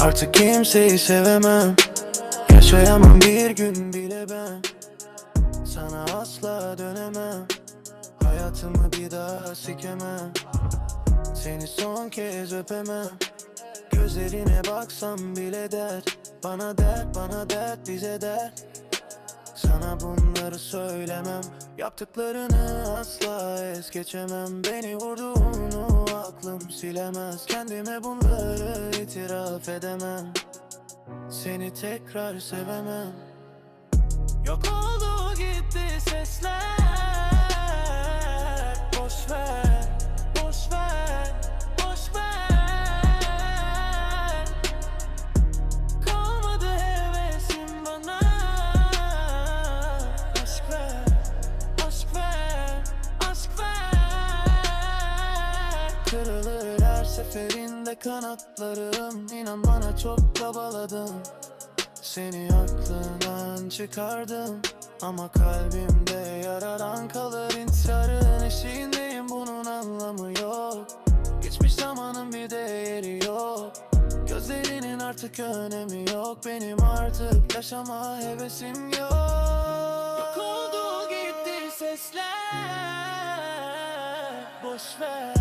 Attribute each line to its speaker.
Speaker 1: Artık kimseyi sevemem. Yaşayamam bir gün bile ben. Sana asla dönemem. Hayatımı bir daha sikemem. Seni son kez öpemem. Gözlerine baksam bile dert Bana dert, bana dert, bize dert Sana bunları söylemem. Yaptıklarını asla es geçemem. Beni vurduğunu aklım silemez. Kendime bunları itiraf edemem. Seni tekrar sevemem. Yok oldu gitti sesler Kırılır her seferinde kanatlarım. İnan bana çok çabaladım Seni aklından çıkardım. Ama kalbimde yaradan kalır intiharın eşiğindeyim. Bunun anlamı yok. Geçmiş zamanın bir değeri yok. Gözlerinin artık önemi yok. Benim artık yaşama hevesim yok. Yok oldu gitti sesler. Boş ver